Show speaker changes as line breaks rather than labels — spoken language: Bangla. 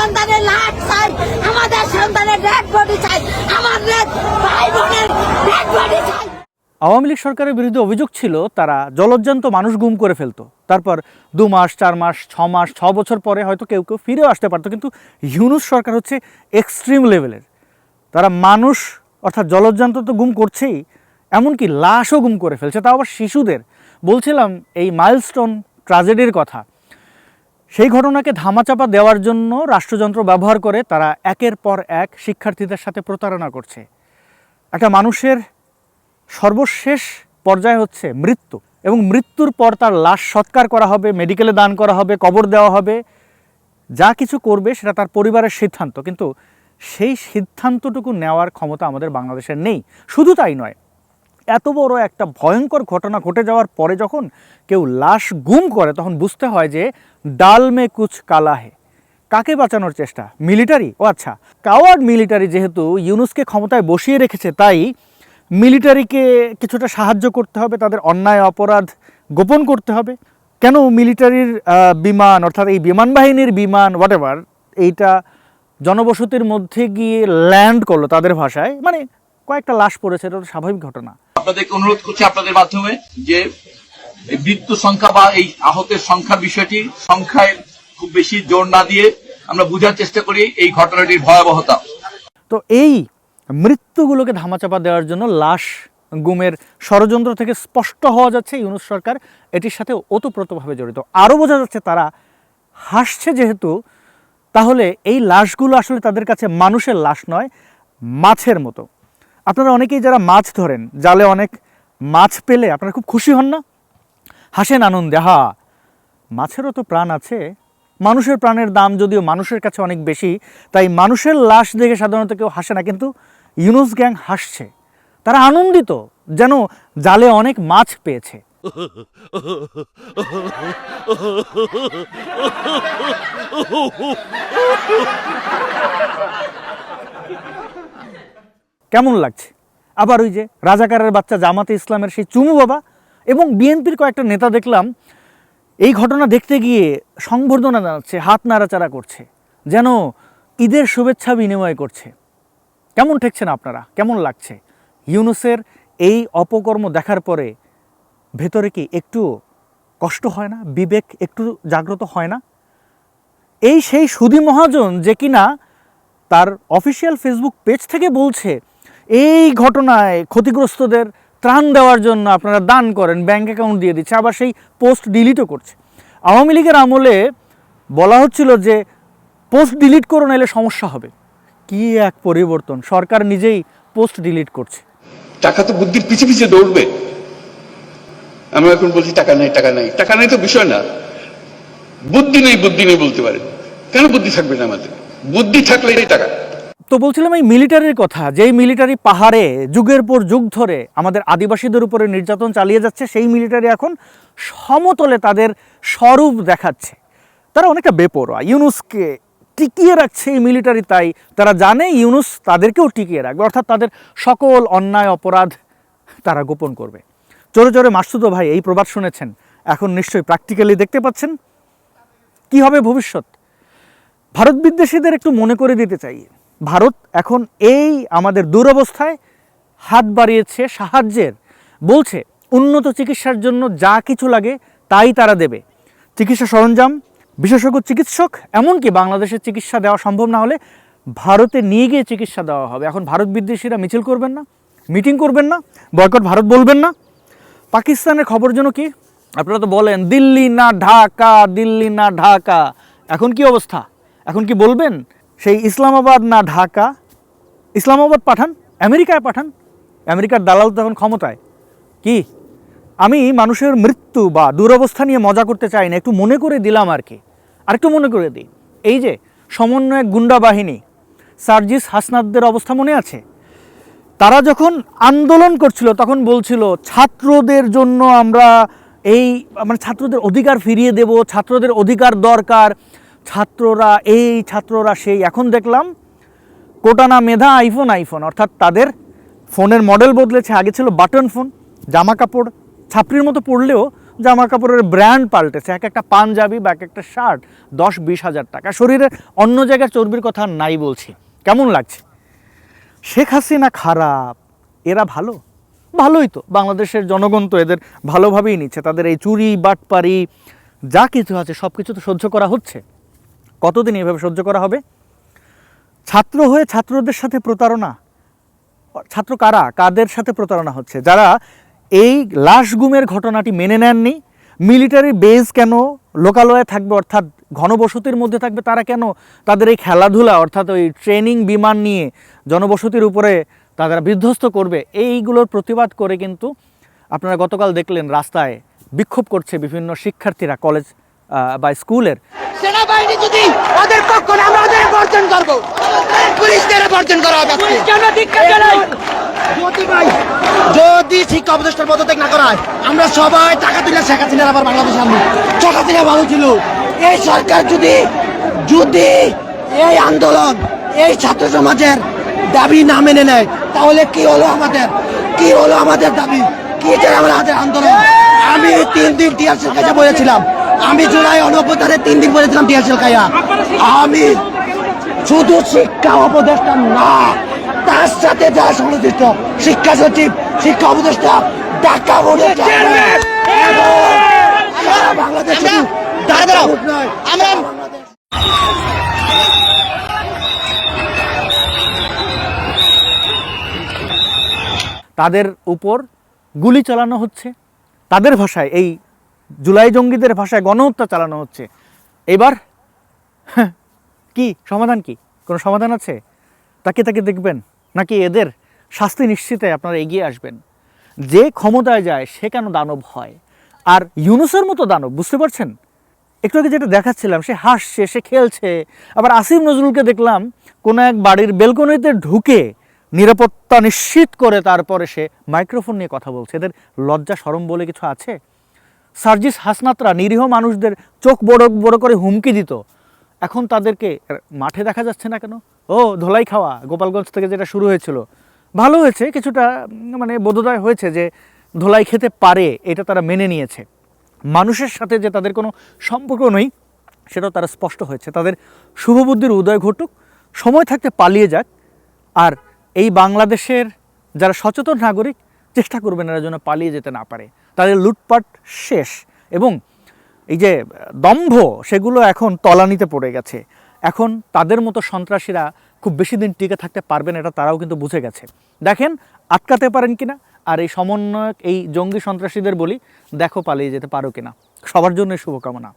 সন্তানের লাশ চাই, আমাদের সন্তানের ডেড বডি চাই আমাদের ভাই বোনের ডেড বডি চাই।
আওয়ামী লীগ সরকারের বিরুদ্ধে অভিযোগ ছিল, তারা জলজ্জান্ত মানুষ গুম করে ফেলতো। তারপর দু মাস, চার মাস, ছ মাস, ছ বছর পরে হয়তো কেউ কেউ ফিরেও আসতে পারতো, কিন্তু ইউনুস সরকার হচ্ছে এক্সট্রিম লেভেলের তারা মানুষ, অর্থাৎ জলজ্জান্ত তো গুম করছেই, এমনকি লাশও গুম করে ফেলছে, তাও আবার শিশুদের। বলছিলাম এই মাইলস্টোন ট্রাজেডির কথা সেই ঘটনাকে ধামাচাপা দেওয়ার জন্য রাষ্ট্রযন্ত্র ব্যবহার করে তারা একের পর এক শিক্ষার্থীদের সাথে প্রতারণা করছে। একটা মানুষের সর্বশেষ পর্যায় হচ্ছে মৃত্যু এবং মৃত্যুর পর তার লাশ সৎকার করা হবে, মেডিকেলে দান করা হবে, কবর দেওয়া হবে। যা কিছু করবে সেটা তার পরিবারের সিদ্ধান্ত। কিন্তু সেই সিদ্ধান্তটুকু নেওয়ার ক্ষমতা আমাদের বাংলাদেশের নেই। শুধু তাই নয় এত বড় একটা ভয়ঙ্কর ঘটনা ঘটে যাওয়ার পরে যখন কেউ লাশ গুম করে, তখন বুঝতে হয় যে ডাল মে কুচ কালা হে। কাকে বাঁচানোর চেষ্টা? মিলিটারি? ও আচ্ছা। কাওয়ার্ড মিলিটারি যেহেতু ইউনুসকে ক্ষমতায় বসিয়ে রেখেছে, তাই মিলিটারিকে কিছুটা সাহায্য করতে হবে, তাদের অন্যায় অপরাধ গোপন করতে হবে। কেন মিলিটারির বিমান, অর্থাৎ এই বিমান বাহিনীর বিমান হোয়াট এইটা জনবসতির মধ্যে গিয়ে ল্যান্ড করল তাদের ভাষায়? মানে কয়েকটা লাশ পড়েছে এটা তো স্বাভাবিক ঘটনা।
আপনাদেরকে অনুরোধ করছি আপনাদের মাধ্যমে যে মৃত্যু সংখ্যা বা এই আহতের সংখ্যার বিষয়টি সংখ্যায় খুব বেশি জোর না দিয়ে আমরা বোঝার চেষ্টা করি এই ঘটনাটির ভয়াবহতা।
তো এই মৃত্যুগুলোকে ধামাচাপা দেওয়ার জন্য লাশ গুমের ষড়যন্ত্র থেকে স্পষ্ট হওয়া যাচ্ছে ইউনুস সরকার। এটির সাথে ওতপ্রোতভাবে জড়িত। আরও বোঝা যাচ্ছে তারা হাসছে যেহেতু তাহলে এই লাশগুলো আসলে তাদের কাছে মানুষের লাশ নয় মাছের মতো। আপনারা অনেকেই যারা মাছ ধরেন, জালে অনেক মাছ পেলে আপনারা খুব খুশি হন না? হাসেন আনন্দে হা মাছেরও তো প্রাণ আছে। মানুষের প্রাণের দাম যদিও মানুষের কাছে অনেক বেশি, তাই মানুষের লাশ দেখে সাধারণত কেউ হাসে না, কিন্তু ইউনুস গ্যাং হাসছে। তারা আনন্দিত যেন জালে অনেক মাছ পেয়েছে। কেমন লাগছে? আবার ওই যে রাজাকারের বাচ্চা জামাতে ইসলামের সেই চুমু বাবা এবং বিএনপির কয়েকটা নেতা দেখলাম, এই ঘটনা দেখতে গিয়ে সংবর্ধনা জানাচ্ছে, হাত নাড়াচাড়া করছে, যেন ঈদের শুভেচ্ছা বিনিময় করছে। কেমন ঠেকছেন আপনারা? কেমন লাগছে? ইউনুসের এই অপকর্ম দেখার পরে ভেতরে কি একটু কষ্ট হয় না? বিবেক একটু জাগ্রত হয় না? এই সেই সুধী মহাজন যে কিনা তার অফিসিয়াল ফেসবুক পেজ থেকে বলছে এই ঘটনায় ক্ষতিগ্রস্তদের ত্রাণ দেওয়ার জন্য আপনারা দান করেন ব্যাংক অ্যাকাউন্ট দিয়ে দিচ্ছে, আবার সেই পোস্ট ডিলিটও করছে। আওয়ামী লীগের আমলে বলা হচ্ছিল যে পোস্ট ডিলিট করে নিলে সমস্যা হবে। কি এক পরিবর্তন, সরকার নিজেই পোস্ট ডিলিট করছে।
টাকা তো বুদ্ধির পিছে পিছে দৌড়বে। আমরা এখন বলছি, টাকা নাই টাকা নাই। টাকা নাই তো বিষয় না। বুদ্ধি নেই বুদ্ধি নেই বলতে পারে কেন বুদ্ধি থাকবে না আমাদের? বুদ্ধি থাকলে এই টাকা।
তো বলছিলাম এই মিলিটারির কথা, যেই মিলিটারি পাহাড়ে, যুগের পর যুগ ধরে আমাদের আদিবাসীদের উপরে নির্যাতন চালিয়ে যাচ্ছে, সেই মিলিটারি এখন সমতলে তাদের স্বরূপ দেখাচ্ছে। তারা অনেকটা বেপরোয়া। ইউনুসকে টিকিয়ে রাখছে এই মিলিটারি, তাই তারা জানে ইউনুস তাদেরকেও টিকিয়ে রাখবে, অর্থাৎ তাদের সকল অন্যায়, অপরাধ তারা গোপন করবে। চোরে চোরে মাসুদো ভাই, এই প্রবাদ শুনেছেন, এখন নিশ্চয়ই প্র্যাকটিক্যালি দেখতে পাচ্ছেন। কি হবে ভবিষ্যৎ? ভারত বিদ্বেষীদের একটু মনে করে দিতে চাই। ভারত এখন এই আমাদের দুরবস্থায় হাত বাড়িয়েছে, সাহায্যের। বলছে, উন্নত চিকিৎসার জন্য যা কিছু লাগে তাই তারা দেবে। চিকিৎসা সরঞ্জাম, বিশেষজ্ঞ চিকিৎসক, এমনকি বাংলাদেশের চিকিৎসা দেওয়া সম্ভব না হলে ভারতে নিয়ে গিয়ে চিকিৎসা দেওয়া হবে। এখন ভারত বিদ্বেষীরা মিছিল করবেন না, মিটিং করবেন না, বয়কট ভারত বলবেন না। পাকিস্তানের খবর যেন কি? আপনারা তো বলেন, দিল্লি না ঢাকা, দিল্লি না ঢাকা। এখন কি অবস্থা? এখন কি বলবেন? সেই ইসলামাবাদ না ঢাকা? ইসলামাবাদ পাঠান, আমেরিকায় পাঠান। আমেরিকার দালাল তো এখন ক্ষমতায়। কি? আমি মানুষের মৃত্যু বা দুরবস্থা নিয়ে মজা করতে চাই না, একটু মনে করে দিলাম আর কি। আর একটু মনে করে দিই। এই যে সমন্বয়ক গুন্ডা বাহিনী, সার্জিস হাসনাদদের অবস্থা মনে আছে? তারা যখন আন্দোলন করছিল, তখন বলছিল, ছাত্রদের জন্য আমরা এই মানে ছাত্রদের অধিকার ফিরিয়ে দেব, ছাত্রদের অধিকার দরকার ছাত্ররা, এই ছাত্ররা সেই, এখন দেখলাম কোটানা মেধা আইফোন আইফোন অর্থাৎ তাদের ফোনের মডেল বদলেছে, আগে ছিল বাটন ফোন জামা কাপড়, ছাপড়ির মতো পড়লেও জামা কাপড়ের ব্র্যান্ড পাল্টেছে, এক একটা পাঞ্জাবি বা এক একটা শার্ট দশ বিশ হাজার টাকা। শরীরের অন্য জায়গার চর্বির কথা নাই বলছি। কেমন লাগছে? শেখ হাসিনা খারাপ, এরা ভালো? ভালোই তো, বাংলাদেশের জনগণ তো এদের ভালোভাবেই নিচ্ছে, তাদের এই চুরি, বাটপারি, যা কিছু আছে সব কিছু তো সহ্য করা হচ্ছে। কতদিন এভাবে সহ্য করা হবে? ছাত্র হয়ে ছাত্রদের সাথে প্রতারণা। ছাত্র কারা? কাদের সাথে প্রতারণা হচ্ছে? যারা এই লাশ গুমের ঘটনাটি মেনে নেননি, মিলিটারি বেজ কেন, লোকালয়ে থাকবে অর্থাৎ ঘনবসতির মধ্যে থাকবে তারা কেন? তাদের এই খেলাধুলা অর্থাৎ ওই ট্রেনিং বিমান নিয়ে জনবসতির উপরে তারা বিধ্বস্ত করবে, এইগুলোর প্রতিবাদ করে কিন্তু আপনারা গতকাল দেখলেন রাস্তায় বিক্ষোভ করছে বিভিন্ন শিক্ষার্থীরা, কলেজ বা স্কুলের
সেনাবাহিনী যদি ওদের পক্ষ আমরা ওদের বর্জন করব। পুলিশদের বর্জন করা হবে যদি শিক্ষা উপদেষ্টার পদত্যাগ না করা হয় আমরা সবাই টাকা তুলে শেখ হাসিনার আবার বাংলাদেশ আনব শেখ হাসিনা ভালো ছিল। এই সরকার যদি যদি এই আন্দোলন এই ছাত্র সমাজের দাবি না মেনে নেয় তাহলে কি হলো আমাদের? কি হলো আমাদের দাবি? কি যে আমাদের আন্দোলন? আমি তিন দিন কাছে বলেছিলাম আমি জুলাই অনব্বই তিন দিন বলেছিলাম টিয়ারসেল খাইয়া আমি শুধু শিক্ষা উপদেষ্টা না তার সাথে যারা সংশ্লিষ্ট শিক্ষা সচিব শিক্ষা উপদেষ্টা ঢাকা বোর্ডের বাংলাদেশ সারা বাংলাদেশ।
তাদের উপর গুলি চালানো হচ্ছে। তাদের ভাষায় এই জুলাই জঙ্গিদের ভাষায় গণহত্যা চালানো হচ্ছে। এবার, কি? সমাধান কি? কোনো সমাধান আছে? তাকে তাকে দেখবেন। নাকি এদের শাস্তি নিশ্চিতে আপনারা এগিয়ে আসবেন? যে ক্ষমতায় যায়, সে কেন দানব হয়? আর ইউনুসের মতো দানব, বুঝতে পারছেন? একটু আগে যেটা দেখাচ্ছিলাম, সে হাসছে, সে খেলছে। আবার আসিম নজরুলকে দেখলাম, কোনো এক বাড়ির বেলকনিতে ঢুকে নিরাপত্তা নিশ্চিত করে তারপরে সে মাইক্রোফোন নিয়ে কথা বলছে। এদের লজ্জা সরম বলে কিছু আছে? সার্জিস হাসনাতরা নিরীহ মানুষদের চোখ বড় বড় করে হুমকি দিত। এখন তাদেরকে মাঠে দেখা যাচ্ছে না কেন? ও, ধোলাই খাওয়া, গোপালগঞ্জ থেকে যেটা শুরু হয়েছিল। ভালো হয়েছে, কিছুটা মানে বোধোদয় হয়েছে যে ধোলাই খেতে পারে, এটা তারা মেনে নিয়েছে। মানুষের সাথে যে তাদের কোনো সম্পর্ক নেই, সেটাও তারা স্পষ্ট হয়েছে। তাদের শুভবুদ্ধির উদয় ঘটুক, সময় থাকতে পালিয়ে যাক, আর এই বাংলাদেশের যারা সচেতন নাগরিক, চেষ্টা করবেন এরা যেন পালিয়ে যেতে না পারে। তাদের লুটপাট শেষ এবং এই যে দম্ভ, সেগুলো এখন তলানিতে পড়ে গেছে। এখন তাদের মতো সন্ত্রাসীরা খুব বেশি দিন টিকে থাকতে পারবেন এটা তারাও কিন্তু বুঝে গেছে। দেখেন, আটকাতে পারেন কি না আর এই সমন্বয়ক, এই জঙ্গি সন্ত্রাসীদের বলি, দেখো পালিয়ে যেতে পারো কিনা। সবার জন্য শুভকামনা।